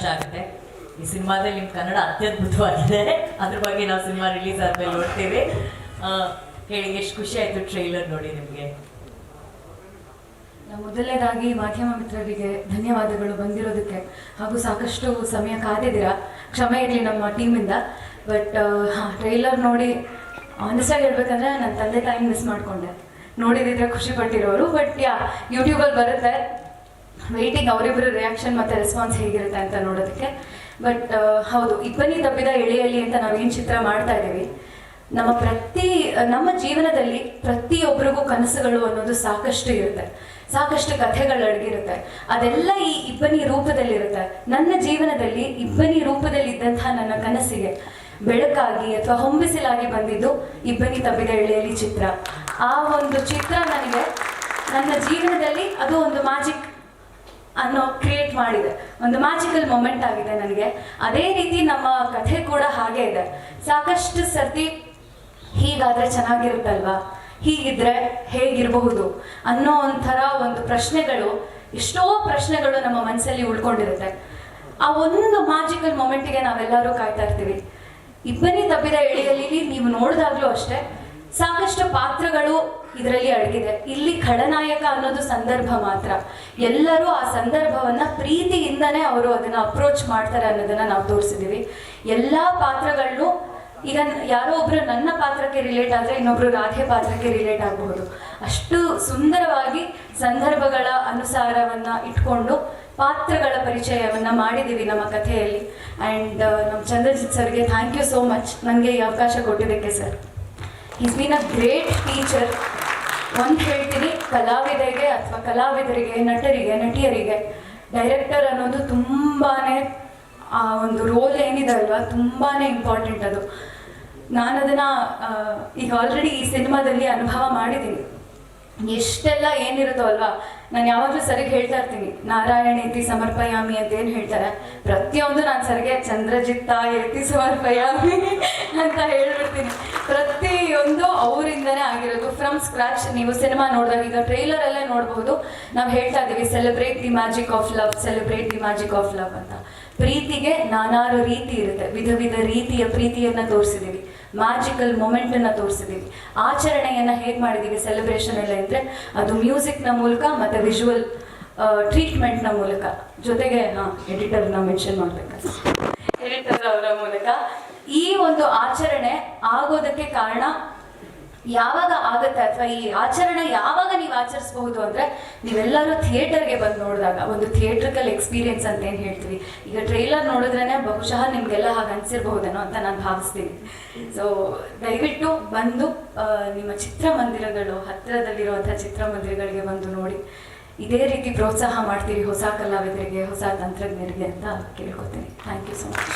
ಇಷ್ಟ ಆಗುತ್ತೆ. ಈ ಸಿನಿಮಾದಲ್ಲಿ ನಿಮ್ಮ ಕನ್ನಡ ಅತ್ಯದ್ಭುತವಾಗಿದೆ. ಅದ್ರ ಬಗ್ಗೆ ನಾವು ಸಿನಿಮಾ ರಿಲೀಸ್ ಆದ್ಮೇಲೆ ನೋಡ್ತೀವಿ. ಹೇಳಿ, ಎಷ್ಟು ಖುಷಿ ಆಯ್ತು ಟ್ರೈಲರ್ ನೋಡಿ ನಿಮಗೆ? ಮೊದಲನೇದಾಗಿ ಮಾಧ್ಯಮ ಮಿತ್ರರಿಗೆ ಧನ್ಯವಾದಗಳು ಬಂದಿರೋದಕ್ಕೆ. ಹಾಗೂ ಸಾಕಷ್ಟು ಸಮಯ ಕಾದಿದ್ದೀರಾ? ಕ್ಷಮೆ ಇರಲಿ ನಮ್ಮ ಟೀಮಿಂದ ಬಟ್ ಟ್ರೈಲರ್ ನೋಡಿ ಆನೆಸ್ಟಾಗಿ ಹೇಳ್ಬೇಕಂದ್ರೆ ನನ್ನ ತಂದೆ ತಾಯಿ ಮಿಸ್ ಮಾಡಿಕೊಂಡೆ. ನೋಡಿದಿದ್ರೆ ಖುಷಿ ಪಟ್ಟಿರೋರು ಬಟ್ ಯಾ ಯೂಟ್ಯೂಬಲ್ಲಿ ಬರುತ್ತೆ. ವೆಯ್ಟಿಂಗ್ ಅವರಿಬ್ಬರ ರಿಯಾಕ್ಷನ್ ಮತ್ತೆ ರೆಸ್ಪಾನ್ಸ್ ಹೇಗಿರುತ್ತೆ ಅಂತ ನೋಡೋದಕ್ಕೆ. ಬಟ್ ಹೌದು ಇಬ್ಬನಿ ತಪ್ಪಿದ ಎಳೆಯಲ್ಲಿ ಅಂತ ನಾವೇನು ಚಿತ್ರ ಮಾಡ್ತಾ ಇದ್ದೀವಿ, ನಮ್ಮ ಪ್ರತಿ, ನಮ್ಮ ಜೀವನದಲ್ಲಿ ಪ್ರತಿಯೊಬ್ಬರಿಗೂ ಕನಸುಗಳು ಅನ್ನೋದು ಸಾಕಷ್ಟು ಇರುತ್ತೆ. ಸಾಕಷ್ಟು ಕಥೆಗಳು ಅಡಗಿರುತ್ತೆ. ಅದೆಲ್ಲ ಈ ಇಬ್ಬನಿ ರೂಪದಲ್ಲಿರುತ್ತೆ. ನನ್ನ ಜೀವನದಲ್ಲಿ ಇಬ್ಬನಿ ರೂಪದಲ್ಲಿ ಇದ್ದಂತಹ ನನ್ನ ಕನಸಿಗೆ ಬೆಳಕಾಗಿ ಅಥವಾ ಹೊಂಬಿಸಿಲಾಗಿ ಬಂದಿದ್ದು ಇಬ್ಬನಿ ತಬ್ಬಿದ ಎಳೆಯಲ್ಲಿ ಚಿತ್ರ. ಆ ಒಂದು ಚಿತ್ರ ನನಗೆ, ನನ್ನ ಜೀವನದಲ್ಲಿ ಅದು ಒಂದು ಮ್ಯಾಜಿಕ್ ಅನ್ನೋ ಕ್ರಿಯೇಟ್ ಮಾಡಿದೆ. ಒಂದು ಮ್ಯಾಜಿಕಲ್ ಮೊಮೆಂಟ್ ಆಗಿದೆ ನನಗೆ. ಅದೇ ರೀತಿ ನಮ್ಮ ಕಥೆ ಕೂಡ ಹಾಗೆ ಇದೆ. ಸಾಕಷ್ಟು ಸರ್ತಿ ಹೀಗಾದ್ರೆ ಚೆನ್ನಾಗಿರುತ್ತಲ್ವಾ? ಹೀಗಿದ್ರೆ ಹೇಗಿರಬಹುದು? ಅನ್ನೋ ಒಂಥರ ಒಂದು ಪ್ರಶ್ನೆಗಳು, ಎಷ್ಟೋ ಪ್ರಶ್ನೆಗಳು ನಮ್ಮ ಮನಸ್ಸಲ್ಲಿ ಉಳ್ಕೊಂಡಿರುತ್ತೆ. ಆ ಒಂದು ಮ್ಯಾಜಿಕಲ್ ಮೊಮೆಂಟಿಗೆ ನಾವೆಲ್ಲರೂ ಕಾಯ್ತಾ ಇರ್ತೀವಿ. ಇಬ್ಬನಿ ತಪ್ಪಿದ ಎಳೆಯಲ್ಲಿ ನೀವು ನೋಡಿದಾಗ್ಲೂ ಅಷ್ಟೇ ಸಾಕಷ್ಟು ಪಾತ್ರಗಳು ಇದರಲ್ಲಿ ಅಡಗಿದೆ. ಇಲ್ಲಿ ಖಳನಾಯಕ ಅನ್ನೋದು ಸಂದರ್ಭ ಮಾತ್ರ. ಎಲ್ಲರೂ ಆ ಸಂದರ್ಭವನ್ನ ಪ್ರೀತಿಯಿಂದನೇ ಅವರು ಅದನ್ನ ಅಪ್ರೋಚ್ ಮಾಡ್ತಾರೆ ಅನ್ನೋದನ್ನ ನಾವು ತೋರಿಸಿದೀವಿ ಎಲ್ಲಾ ಪಾತ್ರಗಳನ್ನು ಈಗ ಯಾರೋ ಒಬ್ರು ನನ್ನ ಪಾತ್ರಕ್ಕೆ ರಿಲೇಟ್ ಆದ್ರೆ ಇನ್ನೊಬ್ರು ರಾಧೆ ಪಾತ್ರಕ್ಕೆ ರಿಲೇಟ್ ಆಗಬಹುದು ಅಷ್ಟು ಸುಂದರವಾಗಿ ಸಂದರ್ಭಗಳ ಅನುಸಾರವನ್ನ ಇಟ್ಕೊಂಡು ಪಾತ್ರಗಳ ಪರಿಚಯವನ್ನ ಮಾಡಿದೀವಿ ನಮ್ಮ ಕಥೆಯಲ್ಲಿ. ಅಂಡ್ ನಮ್ಮ ಚಂದ್ರಜಿತ್ ಸರ್ಗೆ ಥ್ಯಾಂಕ್ ಯು ಸೋ ಮಚ್ ನನಗೆ ಈ ಅವಕಾಶ ಕೊಟ್ಟಿದ್ದಕ್ಕೆ sir is been a great teacher ಒಂದು ಹೇಳ್ತೀನಿ, ಕಲಾವಿದರಿಗೆ ಅಥವಾ ಕಲಾವಿದರಿಗೆ, ನಟರಿಗೆ, ನಟಿಯರಿಗೆ ಡೈರೆಕ್ಟರ್ ಅನ್ನೋದು ತುಂಬಾನೇ, ಆ, ಒಂದು ರೋಲ್ ಏನಿದೆ ಅಲ್ವಾ? ತುಂಬಾನೇ ಇಂಪಾರ್ಟೆಂಟ್ ಅದು. ನಾನು ಅದನ್ನ ಈಗ ಆಲ್ರೆಡಿ ಈ ಸಿನಿಮಾದಲ್ಲಿ ಅನುಭವ ಮಾಡಿದ್ದೀನಿ. ಎಷ್ಟೆಲ್ಲ ಏನಿರುತ್ತೋ ಅಲ್ವಾ? ನಾನು ಯಾವಾಗಲೂ ಸರಿಗೆ ಹೇಳ್ತಾ ಇರ್ತೀನಿ. ನಾರಾಯಣೇತಿ ಸಮರ್ಪಯಾಮಿ ಅಂತ ಏನು ಹೇಳ್ತಾರೆ? ಪ್ರತಿಯೊಂದು ನಾನು ಸರಿಗೆ ಚಂದ್ರಜಿತ್ತ ಏತಿ ಸಮರ್ಪಯಾಮಿ ಅಂತ ಹೇಳ್ಬಿಡ್ತೀನಿ. ಪ್ರತಿಯೊಂದು ಅವರಿಂದನೇ ಆಗಿರೋದು ಫ್ರಮ್ ಸ್ಕ್ರಾಚ್ ನೀವು ಸಿನಿಮಾ ನೋಡಿದಾಗ ಈಗ ಟ್ರೈಲರ್ ಅಲ್ಲೇ ನೋಡಬಹುದು ನಾವು ಹೇಳ್ತಾ ಇದ್ದೀವಿ celebrate the magic of love celebrate the magic of love ಅಂತ. ಪ್ರೀತಿಗೆ ನಾನಾರು ರೀತಿ ಇರುತ್ತೆ. ವಿಧ ವಿಧ ರೀತಿಯ ಪ್ರೀತಿಯನ್ನ ತೋರಿಸಿದೀವಿ. ಮ್ಯಾಜಿಕಲ್ ಮೊಮೆಂಟ್ ಅನ್ನ ತೋರಿಸಿದೀವಿ. ಆಚರಣೆಯನ್ನ ಹೇಗ್ ಮಾಡಿದೀವಿ? ಸೆಲೆಬ್ರೇಷನ್ ಎಲ್ಲ ಇದ್ರೆ ಅದು ಮ್ಯೂಸಿಕ್ನ ಮೂಲಕ ಮತ್ತೆ ವಿಜುವಲ್ ಟ್ರೀಟ್ಮೆಂಟ್ನ ಮೂಲಕ. ಜೊತೆಗೆ ಎಡಿಟರ್ನ ಮೆನ್ಷನ್ ಮಾಡ್ಬೇಕು ಎಡಿಟರ್ ಅವರ ಮೂಲಕ? ಈ ಒಂದು ಆಚರಣೆ ಆಗೋದಕ್ಕೆ ಕಾರಣ ಯಾವಾಗ ಆಗುತ್ತೆ ಅಥವಾ ಈ ಆಚರಣೆ ಯಾವಾಗ ನೀವು ಆಚರಿಸಬಹುದು ಅಂದ್ರೆ ನೀವೆಲ್ಲರೂ ಥಿಯೇಟರ್ಗೆ ಬಂದು ನೋಡಿದಾಗ, ಒಂದು ಥಿಯೇಟ್ರಿಕಲ್ ಎಕ್ಸ್ಪೀರಿಯನ್ಸ್ ಅಂತ ಏನು ಹೇಳ್ತೀವಿ? ಈಗ ಟ್ರೈಲರ್ ನೋಡಿದ್ರೇನೆ ಬಹುಶಃ ನಿಮ್ಗೆಲ್ಲ ಹಾಗೆ ಅನ್ಸಿರ್ಬಹುದೇನೋ ಅಂತ ನಾನು ಭಾವಿಸ್ತೀನಿ. ಸೊ ದಯವಿಟ್ಟು ಬಂದು ನಿಮ್ಮ ಚಿತ್ರಮಂದಿರಗಳು, ಹತ್ತಿರದಲ್ಲಿರುವಂತಹ ಚಿತ್ರಮಂದಿರಗಳಿಗೆ ಬಂದು ನೋಡಿ. ಇದೇ ರೀತಿ ಪ್ರೋತ್ಸಾಹ ಮಾಡ್ತೀರಿ ಹೊಸ ಕಲಾವಿದರಿಗೆ, ಹೊಸ ತಂತ್ರಜ್ಞರಿಗೆ ಅಂತ ಕೇಳ್ಕೊತೀನಿ. Thank you so much